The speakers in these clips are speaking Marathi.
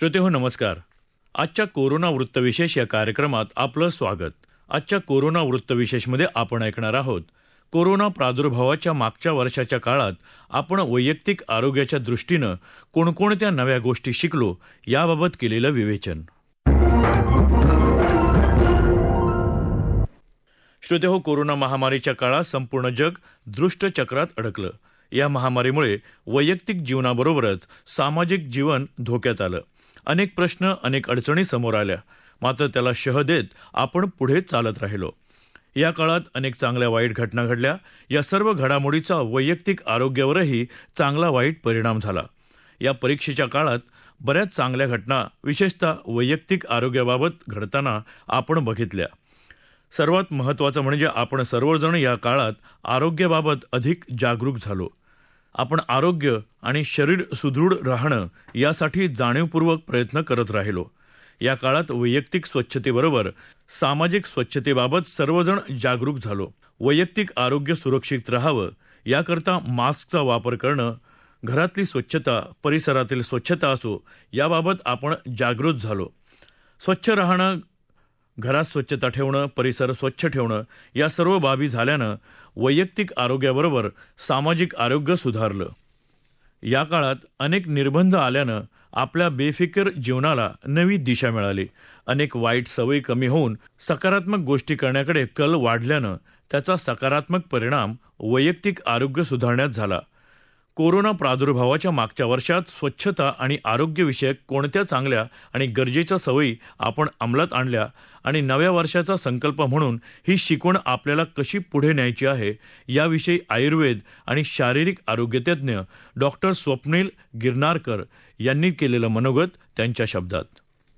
श्रोतेहो नमस्कार. आजच्या कोरोना वृत्तविशेष या कार्यक्रमात आपलं स्वागत. आजच्या कोरोना वृत्तविशेषमध्ये आपण ऐकणार आहोत कोरोना प्रादुर्भावाच्या मागच्या वर्षाच्या काळात आपण वैयक्तिक आरोग्याच्या दृष्टीनं कोणकोणत्या नव्या गोष्टी शिकलो याबाबत केलेलं विवेचन. श्रोतेहो कोरोना महामारीच्या काळात संपूर्ण जग दृष्टचक्रात अडकलं. या महामारीमुळे वैयक्तिक जीवनाबरोबरच सामाजिक जीवन धोक्यात आलं. अनेक प्रश्न अनेक अडचणी समोर आल्या. मात्र त्याला शह देत आपण पुढे चालत राहिलो. या काळात अनेक चांगल्या वाईट घटना घडल्या. या सर्व घडामोडीचा वैयक्तिक आरोग्यावरही चांगला वाईट परिणाम झाला. या परीक्षेच्या काळात बऱ्याच चांगल्या घटना विशेषतः वैयक्तिक आरोग्याबाबत घडताना आपण बघितल्या. सर्वात महत्त्वाचं म्हणजे आपण सर्वजण या काळात आरोग्याबाबत अधिक जागरूक झालो. आपण आरोग्य आणि शरीर सुदृढ राहणं यासाठी जाणीवपूर्वक प्रयत्न करत राहिलो. या काळात वैयक्तिक स्वच्छतेबरोबर सामाजिक स्वच्छतेबाबत सर्वजण जागरूक झालो. वैयक्तिक आरोग्य सुरक्षित राहावं याकरता मास्कचा वापर करणं घरातली स्वच्छता परिसरातील स्वच्छता असो याबाबत आपण जागृत झालो. स्वच्छ राहणं घरात स्वच्छता ठेवणं परिसर स्वच्छ ठेवणं या सर्व बाबी झाल्यानं वैयक्तिक आरोग्याबरोबर सामाजिक आरोग्य सुधारलं. या काळात अनेक निर्बंध आल्यानं आपल्या बेफिकर जीवनाला नवी दिशा मिळाली. अनेक वाईट सवयी कमी होऊन सकारात्मक गोष्टी करण्याकडे कल वाढल्यानं त्याचा सकारात्मक परिणाम वैयक्तिक आरोग्य सुधारण्यात झाला. कोरोना प्रादुर्भावाच्या मागच्या वर्षात स्वच्छता आणि आरोग्यविषयक कोणत्या चांगल्या आणि गरजेच्या सवयी आपण अंमलात आणल्या आणि नव्या वर्षाचा संकल्प म्हणून ही शिकवण आपल्याला कशी पुढे न्यायची आहे याविषयी आयुर्वेद आणि शारीरिक आरोग्यतज्ञ डॉक्टर स्वप्नील गिरनारकर यांनी केलेलं मनोगत त्यांच्या शब्दात.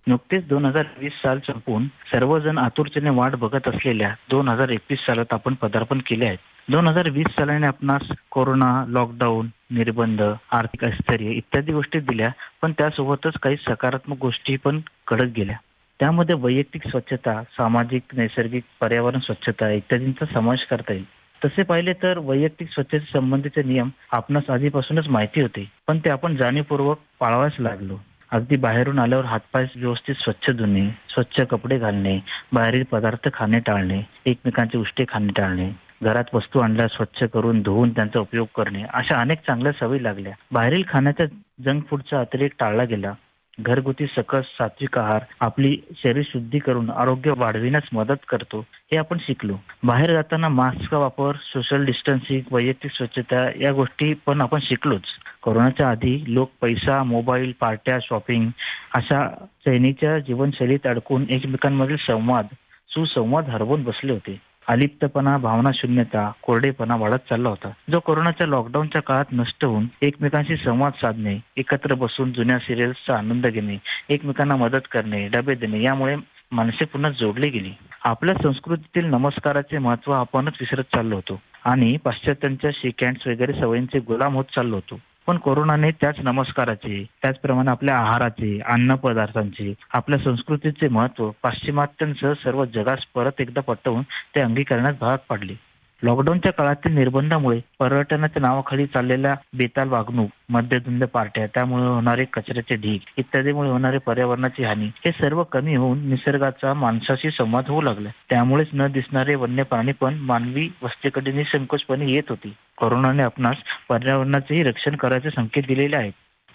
नुकतेच दोन हजार वीस साल संपून सर्वजण आतुरतेने वाट बघत असलेल्या दोन हजार एकवीस सालात आपण पदार्पण केले आहे दोन हजार वीस सालाने आपणास कोरोना लॉकडाऊन निर्बंध आर्थिक स्थैर्य इत्यादी गोष्टी दिल्या पण त्यासोबतच काही सकारात्मक गोष्टी पण घडत गेल्या. त्यामध्ये वैयक्तिक स्वच्छता सामाजिक नैसर्गिक पर्यावरण स्वच्छता इत्यादींचा समावेश करता येईल. तसे पाहिले तर वैयक्तिक स्वच्छते संबंधीचे नियम आपणास आधीपासूनच माहिती होते पण ते आपण जाणीवपूर्वक पाळावायच लागलो. अगदी बाहेरून आल्यावर हातपाय व्यवस्थित स्वच्छ धुणे स्वच्छ कपडे घालणे बाहेरील पदार्थ खाणे टाळणे एकमेकांचे उष्टे खाणे टाळणे घरात वस्तू आणल्या स्वच्छ करून धुवून त्यांचा उपयोग करणे अशा अनेक चांगल्या सवयी लागल्या. बाहेरील खाण्याच्या जंक फूडचा अतिरेक टाळला गेला. घरगुती सकस सात्विक आहार आपली शरीर शुद्धी करून आरोग्य वाढविण्यास मदत करतो हे आपण शिकलो. बाहेर जाताना मास्कचा वापर सोशल डिस्टन्सिंग वैयक्तिक स्वच्छता या गोष्टी पण आपण शिकलोच. कोरोनाच्या आधी लोक पैसा मोबाईल पार्ट्या शॉपिंग अशा सैनीच्या जीवनशैलीत अडकून एकमेकांमधील संवाद सुसंवाद हरवून बसले होते. अलिप्तपणा भावना शून्यता कोरडेपणा वाढत चालला होता. जो कोरोनाच्या लॉकडाऊनच्या काळात नष्ट होऊन एकमेकांशी संवाद साधणे एकत्र बसून जुन्या सिरियल्सचा आनंद घेणे एकमेकांना मदत करणे डबे देणे यामुळे माणसे पुन्हा जोडली गेली. आपल्या संस्कृतीतील नमस्काराचे महत्त्व आपणच विसरत चाललो होतो. आणि पाश्चात्यांच्या शेक हँड्स वगैरे सवयींचे गुलाम होत चाललो होतो. पण कोरोनाने त्याच नमस्काराचे त्याचप्रमाणे आपल्या आहाराचे अन्न पदार्थांचे आपल्या संस्कृतीचे महत्त्व पाश्चिमात्यांसह सर्व जगास परत एकदा पटवून ते अंगीकरण्यात भाग पाडले. लॉकडाऊनच्या काळातील निर्बंधामुळे पर्यटनाच्या नावाखाली चाललेल्या बेताल वागणूक मद्यधुंद पार्ट्या त्यामुळे होणारे कचऱ्याचे ढीक इत्यादीमुळे होणारे पर्यावरणाची हानी हे सर्व कमी होऊन निसर्गाचा माणसाशी संवाद होऊ लागला. त्यामुळेच न दिसणारे वन्य प्राणी पण मानवी वस्तीकडे निसंकोचपणे येत होती. कोरोनाने आपणास पर्यावरणाचेही रक्षण करायचे संकेत दिलेले आहेत.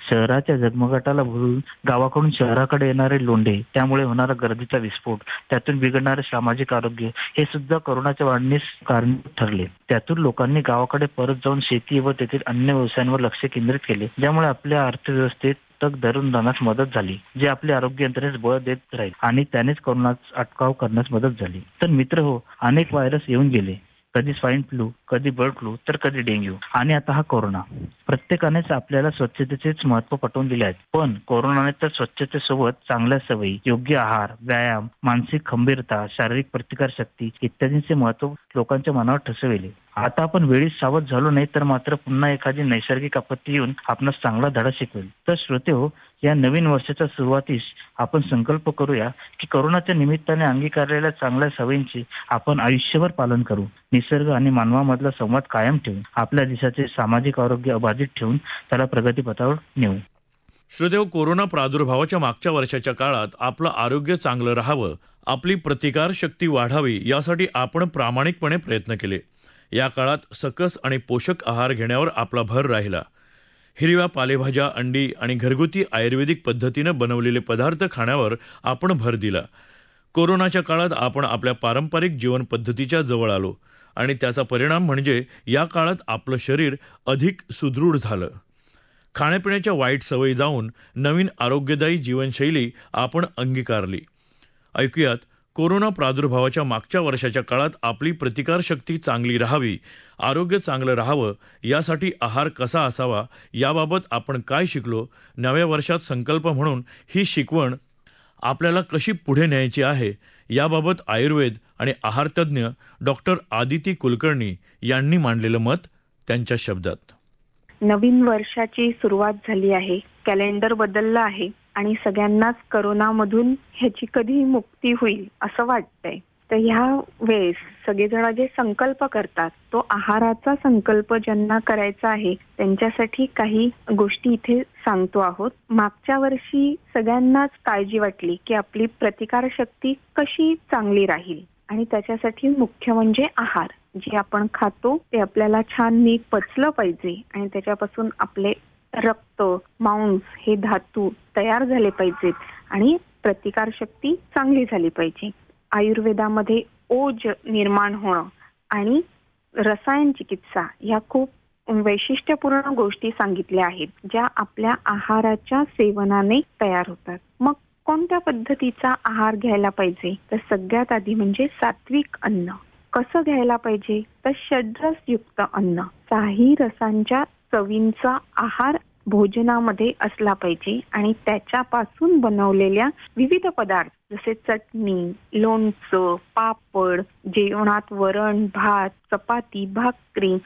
शहराच्या जगमगाटाला भरून गावाकडून शहराकडे येणारे लोंढे त्यामुळे होणारा गर्दीचा विस्फोट त्यातून बिघडणारे सामाजिक आरोग्य हे सुद्धा कोरोनाच्या वाढणीस कारणीभूत ठरले. त्यातून लोकांनी गावाकडे परत जाऊन शेती व तेथील अन्य व्यवसायांवर लक्ष केंद्रित केले. ज्यामुळे आपल्या अर्थव्यवस्थेत तग धरून जाण्यास मदत झाली जे आपले आरोग्य यंत्रणेस बळ देत राहील आणि त्यानेच कोरोनाचा अटकाव करण्यास मदत झाली. तर मित्र हो अनेक व्हायरस येऊन गेले. कधी स्वाईन फ्लू कधी बर्ड फ्लू तर कधी डेंग्यू आणि आता हा कोरोना प्रत्येकानेच आपल्याला स्वच्छतेचेच महत्त्व पटवून दिले आहेत. पण कोरोनाने तर स्वच्छतेसोबत चांगल्या सवयी योग्य आहार व्यायाम मानसिक खंबीरता शारीरिक प्रतिकार शक्ती इत्यादींचे महत्त्व लोकांच्या मनावर ठसविले. आता आपण वेळी सावध झालो नाही तर मात्र पुन्हा एखादी नैसर्गिक आपत्ती येऊन आपणास चांगला धडा शिकवेल. तर श्रोते हो या नवीन वर्षाच्या सुरुवातीस आपण संकल्प करूया की कोरोनाच्या निमित्ताने अंगीकारलेल्या चांगल्या सवयींचे आपण आयुष्यभर पालन करू. निसर्ग आणि मानवामधला संवाद कायम ठेवून आपल्या देशाचे सामाजिक आरोग्य अबाधित ठेवून त्याला प्रगतीपथावर नेऊ. श्रीदेव कोरोना प्रादुर्भावाच्या मागच्या वर्षाच्या काळात आपलं आरोग्य चांगलं राहावं आपली प्रतिकारशक्ती वाढावी यासाठी आपण प्रामाणिकपणे प्रयत्न केले. या काळात सकस आणि पोषक आहार घेण्यावर आपला भर राहिला. हिरव्या पालेभाज्या अंडी आणि घरगुती आयुर्वेदिक पद्धतीनं बनवलेले पदार्थ खाण्यावर आपण भर दिला. कोरोनाच्या काळात आपण आपल्या पारंपरिक जीवनपद्धतीच्या जवळ आलो आणि त्याचा परिणाम म्हणजे या काळात आपलं शरीर अधिक सुदृढ झालं. खाण्यापिण्याच्या वाईट सवयी जाऊन नवीन आरोग्यदायी जीवनशैली आपण अंगीकारली. ऐकूयात कोरोना प्रादुर्भावाच्या मागच्या वर्षाच्या काळात आपली प्रतिकारशक्ती चांगली राहावी आरोग्य चांगलं राहावं यासाठी आहार कसा असावा याबाबत आपण काय शिकलो नव्या वर्षात संकल्प म्हणून ही शिकवण आपल्याला कशी पुढे न्यायची आहे याबाबत आयुर्वेद आणि आहारतज्ज्ञ डॉक्टर आदिती कुलकर्णी यांनी मांडलेलं मत त्यांच्या शब्दात. नवीन वर्षाची सुरुवात झाली आहे. कॅलेंडर बदललं आहे. आणि सगळ्यांनाच करोनामधून ह्याची कधी मुक्ती होईल असं वाटतंय. तर ह्या वेळेस सगळेजण जे संकल्प करतात तो आहाराचा संकल्प ज्यांना करायचा आहे त्यांच्यासाठी काही गोष्टी इथे सांगतो आहोत. मागच्या वर्षी सगळ्यांनाच काळजी वाटली की आपली प्रतिकारशक्ती कशी चांगली राहील आणि त्याच्यासाठी मुख्य म्हणजे आहार. जे आपण खातो ते आपल्याला छान नीट पचलं पाहिजे आणि त्याच्यापासून आपले रक्त मांस हे धातू तयार झाले पाहिजेत आणि प्रतिकारशक्ती चांगली झाली पाहिजे. आयुर्वेदामध्ये ओज निर्माण होणं आणि रसायन चिकित्सा ह्या खूप वैशिष्ट्यपूर्ण गोष्टी सांगितल्या आहेत ज्या आपल्या आहाराच्या सेवनाने तयार होतात. मग कोणत्या पद्धतीचा आहार घ्यायला पाहिजे? तर सगळ्यात आधी म्हणजे सात्विक अन्न. कसं घ्यायला पाहिजे? तर षड्रसयुक्त अन्न. काही रसांच्या चवींचा आहार भोजनामध्ये असला पाहिजे आणि त्याच्यापासून बनवलेल्या विविध पदार्थ जसे चटणी लोणचं पापड जेवणात वरण भात चपाती भाकरी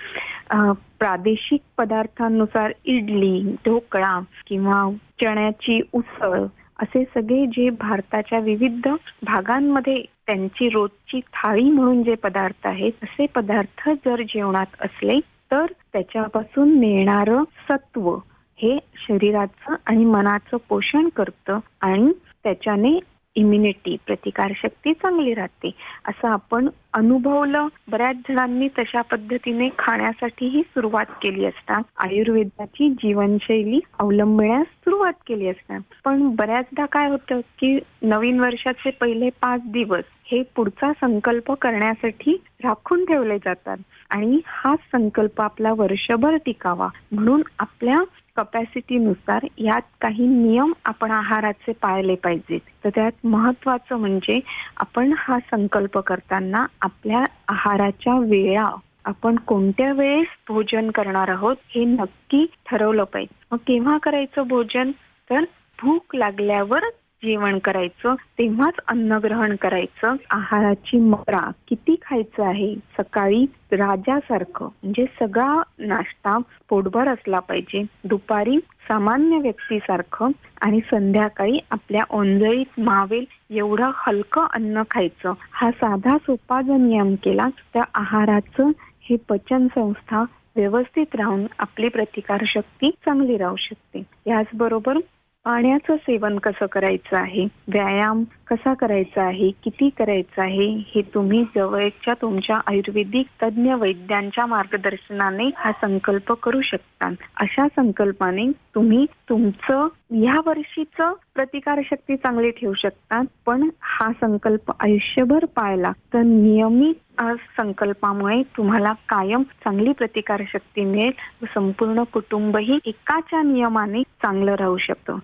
प्रादेशिक पदार्थांनुसार इडली ढोकळा किंवा चण्याची उसळ असे सगळे जे भारताच्या विविध भागांमध्ये त्यांची रोजची थाळी म्हणून जे पदार्थ आहेत असे पदार्थ जर जेवणात असले तर त्याच्यापासून मिळणारं सत्व हे शरीराचं आणि मनाचं पोषण करतं आणि त्याच्याने इम्युनिटी प्रतिकारशक्ती चांगली राहते. असं आपण अनुभवलं बऱ्याच जणांनी तशा पद्धतीने खाण्यासाठीही सुरुवात केली असता. आयुर्वेदाची जीवनशैली अवलंबण्यास सुरुवात केली असता. पण बऱ्याचदा काय होतं की नवीन वर्षाचे पहिले पाच दिवस हे पुढचा संकल्प करण्यासाठी राखून ठेवले जातात. आणि हा संकल्प आपला वर्षभर टिकावा म्हणून आपल्या कपॅसिटीनुसार यात काही नियम आपण आहाराचे पाळले पाहिजेत. तर त्यात महत्वाचं म्हणजे आपण हा संकल्प करताना आपल्या आहाराच्या वेळा आपण कोणत्या वेळेस भोजन करणार आहोत हे नक्की ठरवलं पाहिजे. मग केव्हा करायचं भोजन? तर भूक लागल्यावर जेवण करायचं तेव्हाच अन्न ग्रहण करायचं. आहाराची मरा किती खायचं आहे? सकाळी राजासारखं म्हणजे सगळा नाश्ता पोटभर असला पाहिजे. दुपारी सामान्य व्यक्तीसारखं आणि संध्याकाळी आपल्या ओंजळीत मावेल एवढं हलकं अन्न खायचं. हा साधा सोपा जर नियम केला तर आहाराचं हे पचन संस्था व्यवस्थित राहून आपली प्रतिकारशक्ती चांगली राहू शकते. याचबरोबर पाण्याचं सेवन कसं करायचं आहे? व्यायाम कसा करायचा आहे? किती करायचा आहे? हे तुम्ही जवळच्या तुमच्या आयुर्वेदिक तज्ज्ञ वैद्यांच्या मार्गदर्शनाने हा संकल्प करू शकता. अशा संकल्पाने तुम्ही तुमचं या वर्षीचं प्रतिकारशक्ती चांगली ठेवू शकता पण हा संकल्प आयुष्यभर पाळला तर नियमित संकल्पामुळे तुम्हाला कायम चांगली प्रतिकारशक्ती मिळेल व संपूर्ण कुटुंबही एकाच्या नियमाने चांगलं राहू शकतं.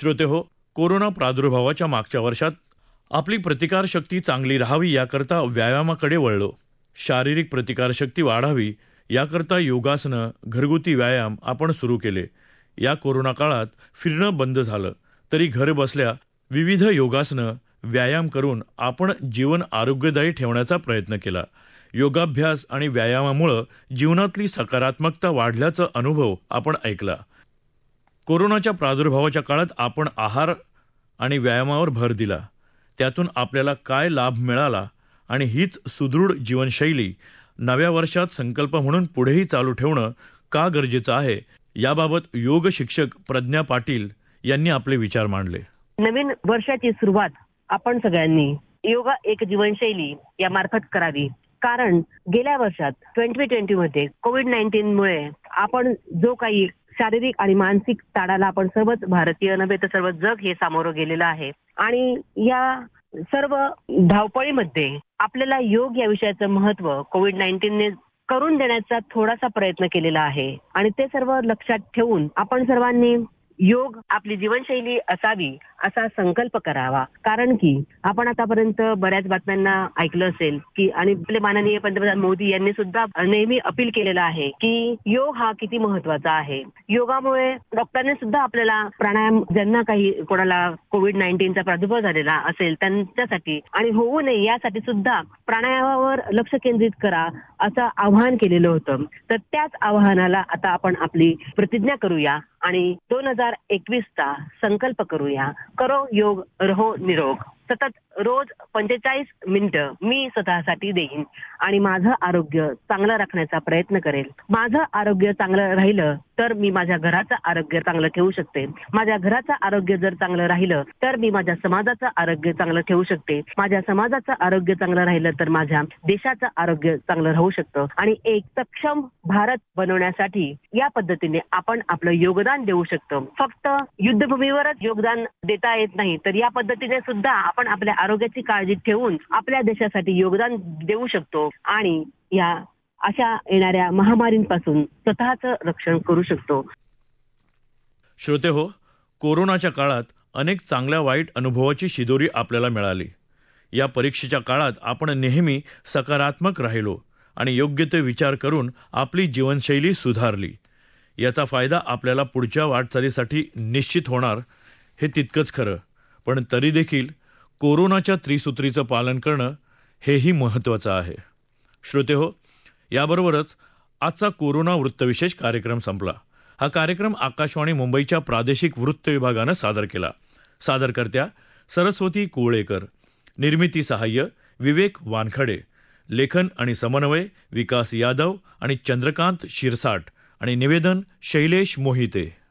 श्रोते हो कोरोना प्रादुर्भावाच्या मागच्या वर्षात आपली प्रतिकारशक्ती चांगली राहावी याकरता व्यायामाकडे वळलो. शारीरिक प्रतिकारशक्ती वाढावी याकरता योगासनं घरगुती व्यायाम आपण सुरू केले. या कोरोना काळात फिरणं बंद झालं तरी घर बसल्या विविध योगासनं व्यायाम करून आपण जीवन आरोग्यदायी ठेवण्याचा प्रयत्न केला. योगाभ्यास आणि व्यायामामुळं जीवनातली सकारात्मकता वाढल्याचा अनुभव आपण ऐकला. कोरोनाच्या प्रादुर्भावाच्या काळात आपण आहार आणि व्यायामावर भर दिला. त्यातून आपल्याला काय लाभ मिळाला आणि हीच सुदृढ जीवनशैली नव्या वर्षात संकल्प म्हणून पुढेही चालू ठेवणं का गरजेचं आहे? याबाबत योग शिक्षक प्रज्ञा पाटील यांनी आपले विचार मांडले. नवीन वर्षाची सुरुवात आपण सगळ्यांनी योगा एक जीवनशैली या मार्फत करावी. कारण गेल्या वर्षात ट्वेंटी ट्वेंटी मध्ये कोविड नाईन्टीन मुळे आपण जो काही शारीरिक आणि मानसिक ताडाला आपण सर्वच भारतीय नव्हे तर सर्व जग हे सामोरं गेलेलं आहे. आणि या सर्व धावपळीमध्ये आपल्याला योग या विषयाचं महत्त्व कोविड नाईन्टीनने करून देण्याचा थोडासा प्रयत्न केलेला आहे. आणि ते सर्व लक्षात ठेवून आपण सर्वांनी योग आपली जीवनशैली असावी असा संकल्प करावा. कारण की आपण आतापर्यंत बऱ्याच बातम्यांना ऐकलं असेल की आणि आपले माननीय पंतप्रधान मोदी यांनी सुद्धा नेहमी अपील केलेला आहे की योग हा किती महत्त्वाचा आहे. योगामुळे डॉक्टरने सुद्धा आपल्याला प्राणायाम ज्यांना काही कोणाला कोविड नाईन्टीनचा प्रादुर्भाव झालेला असेल त्यांच्यासाठी आणि होऊ नये यासाठी सुद्धा प्राणायामावर लक्ष केंद्रित करा असं आवाहन केलेलं होतं. तर त्याच आवाहनाला आता आपण आपली प्रतिज्ञा करूया आणि दोन हजार एकवीसचा संकल्प करूया. करो योग रहो निरोग. सतत रोज पंचेचाळीस मिनिटं मी स्वतःसाठी देईन आणि माझं आरोग्य चांगलं राखण्याचा प्रयत्न करेल. माझं आरोग्य चांगलं राहिलं तर मी माझ्या घराचं आरोग्य चांगलं ठेवू शकते. माझ्या घराचं आरोग्य जर चांगलं राहिलं तर मी माझ्या समाजाचं आरोग्य चांगलं ठेवू शकते. माझ्या समाजाचं आरोग्य चांगलं राहिलं तर माझ्या देशाचं आरोग्य चांगलं राहू शकतं. आणि एक सक्षम भारत बनवण्यासाठी या पद्धतीने आपण आपलं योगदान देऊ शकतो. फक्त युद्धभूमीवरच योगदान देता येत नाही तर या पद्धतीने सुद्धा आपण आपल्या आरोग्याची काळजी ठेवून आपल्या देशासाठी योगदान देऊ शकतो आणि या अशा येणाऱ्या महामारींपासून स्वतःच रक्षण करू शकतो. श्रोते हो कोरोनाच्या काळात अनेक चांगल्या वाईट अनुभवाची शिदोरी आपल्याला मिळाली. या परीक्षेच्या काळात आपण नेहमी सकारात्मक राहिलो आणि योग्य ते विचार करून आपली जीवनशैली सुधारली. याचा फायदा आपल्याला पुढच्या वाटचालीसाठी निश्चित होणार हे तितकंच खरं. पण तरी देखील कोरोनाच्या त्रिसूत्रीचं पालन करणं हेही महत्त्वाचं आहे. श्रोते हो याबरोबरच आजचा कोरोना वृत्तविशेष कार्यक्रम संपला. हा कार्यक्रम आकाशवाणी मुंबईच्या प्रादेशिक वृत्त विभागानं सादर केला. सादरकर्त्या सरस्वती कोळेकर निर्मिती सहाय्य विवेक वानखडे लेखन आणि समन्वय विकास यादव आणि चंद्रकांत शिरसाट आणि निवेदन शैलेश मोहिते.